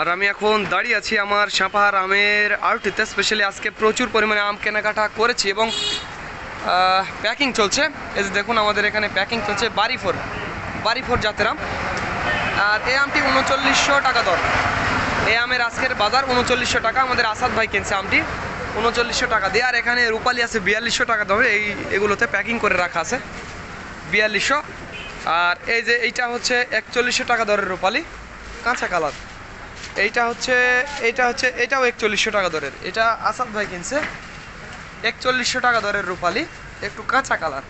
আর আমি এখন দাঁড়িয়ে আছি আমার সাপাহার আমের আড়টিতে স্পেশালি আজকে প্রচুর পরিমাণে আম কেনাকাটা করেছি এবং প্যাকিং চলছে। এই যে দেখুন আমাদের এখানে প্যাকিং চলছে বাড়ি ফোর বাড়ি ফোর জাতের আম। আর এই আমটি উনচল্লিশশো টাকা দর। এই আমের আজকের বাজার উনচল্লিশশো টাকা। আমাদের আসাদ ভাই কিনছে আমটি উনচল্লিশশো টাকা দিয়ে। আর এখানে রূপালি আছে বিয়াল্লিশশো টাকা দরে। এই, এগুলোতে প্যাকিং করে রাখা আছে। বিয়াল্লিশশো। আর এই যে এইটা হচ্ছে একচল্লিশশো টাকা দরের রূপালি। কাঁচা কালার এইটা হচ্ছে এইটা হচ্ছে, এটাও একচল্লিশশো টাকা দরের। এটা আসাদ ভাই কিনছে, একচল্লিশশো টাকা দরের রূপালি, একটু কাঁচা কালার।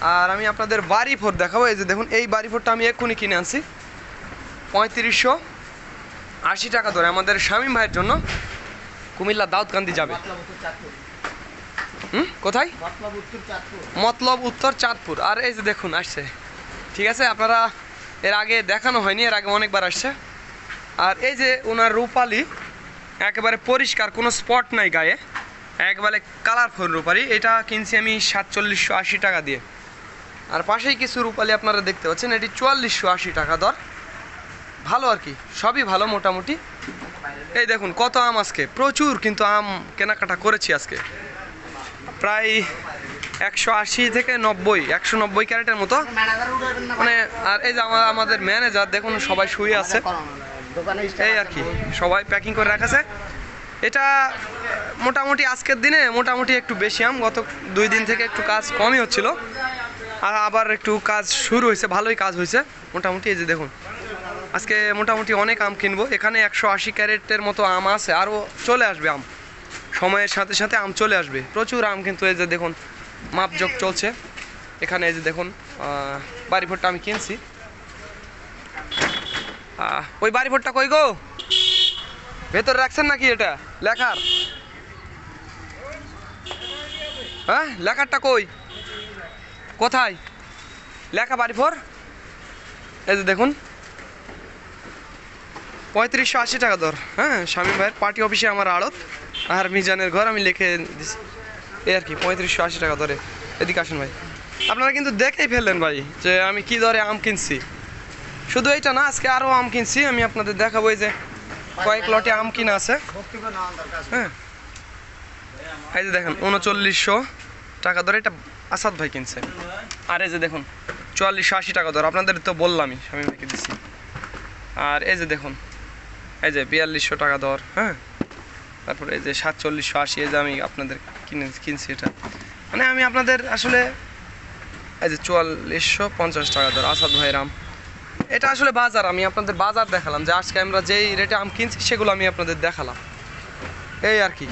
আর আমি আপনাদের বাড়ি ফোর দেখাবো, এই যে দেখুন, এই বাড়ি ফোরটা আমি এক্ষুনি কিনে আনছি। পঁয়ত্রিশশো আশি টাকা ধরে আমাদের শামীম ভাইয়ের জন্য কুমিল্লা দাউদকান্দি যাবে। হুম? কোথায়? মতলব উত্তর চাঁদপুর। আর এই যে দেখুন, আসছে। ঠিক আছে, আপনারা এর আগে দেখানো হয়নি, এর আগে অনেকবার আসছে। আর এই যে ওনার রূপালি, একেবারে পরিষ্কার, কোনো স্পট নাই গায়ে, একবারে কালারফুল রূপালি। এটা কিনছি আমি সাতচল্লিশশো আশি টাকা দিয়ে। আর পাশেই কিছু রূপালি আপনারা দেখতে পাচ্ছেন, এটি চুয়াল্লিশশো আশি টাকা দর। ভালো আর কি, সবই ভালো মোটামুটি। এই দেখুন, কত আম আজকে, প্রচুর কিন্তু আম কেনাকাটা করেছি আজকে। প্রায় একশো আশি থেকে নব্বই, একশো নব্বই ক্যারেটের মতো। মানে আর এই যে আমা- আমাদের ম্যানেজার দেখুন, সবাই শুয়ে আছে। এই আর কি সবাই প্যাকিং করে রাখাছে। এটা মোটামুটি আজকের দিনে মোটামুটি একটু বেশি আম গত দুই দিন থেকে একটু কাজ কমই হচ্ছিল। আর আবার একটু কাজ শুরু হয়েছে ভালোই কাজ হয়েছে। মোটামুটি এই যে দেখুন আজকে মোটামুটি অনেক আম কিনবো। এখানে একশো আশি ক্যারেটের মতো আম আছে আরও চলে আসবে আম। সময়ের সাথে সাথে আম চলে আসবে। প্রচুর আম কিন্তু এই যে দেখুন মাপজোক চলছে। এখানে এই যে দেখুন আহ, বাড়ি ভোটটা আমি কিনছি। ওই বাড়ি ভোটটা কই গো? ভেতরে রাখছেন নাকি এটা? লেখার? হ্যাঁ লেখারটা কই? কোথায়? লেখা বাড়ি ফোর এই যে দেখুন। পঁয়ত্রিশশো আশি টাকা দর। হ্যাঁ স্বামী ভাইয়ের পার্টি অফিসে আমার আড়ত। আর মিজানের ঘর আমি লিখে দিছি। এই আর কি, পঁয়ত্রিশশো আশি টাকা দরে। এদিকে আসুন ভাই। আপনারা কিন্তু দেখেই ফেললেন ভাই, যে আমি কি দরে আম কিনছি। শুধু এইটা না, আজকে আরও আম কিনছি, আমি আপনাদের দেখাবো এই যে কয়েক লটে আম কিনা আছে। হ্যাঁ। এই যে দেখেন, উনচল্লিশশো টাকা দরে এটা আসাদ ভাই কিনছে। আর এই যে দেখুন, চুয়াল্লিশশো আশি টাকা দর, আপনাদের তো বললামই স্বামী ভাইকে দিচ্ছি আর এই যে দেখুন, এই যে বিয়াল্লিশশো টাকা দর হ্যাঁ। তারপরে এই যে সাতচল্লিশশো আশি, এই যে আমি আপনাদের কিনে কিনছি এটা। মানে আমি আপনাদের আসলে, এই যে চুয়াল্লিশশো পঞ্চাশ টাকা দর, আসাদ ভাইয়ের আম। এটা আসলে বাজার, আমি আপনাদের বাজার দেখালাম, যে আজকে আমরা যেই রেটে আম কিনছি, সেগুলো আমি আপনাদের দেখালাম। এই আর কি।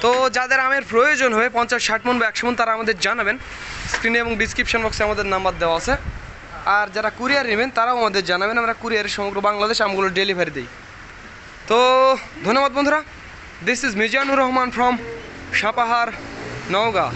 তো যাদের আমের প্রয়োজন হয়, পঞ্চাশ, ষাট মন বা একশো মন, তারা আমাদের জানাবেন। স্ক্রিনে এবং ডিসক্রিপশন বক্সে আমাদের নাম্বার দেওয়া আছে। আর যারা কুরিয়ার নেবেন, তারাও আমাদের জানাবেন। আমরা কুরিয়ারে সমগ্র বাংলাদেশ আমগুলো ডেলিভারি দিই। তো ধন্যবাদ বন্ধুরা। This is Mizanur Rahman from Sapahar, Naogaon.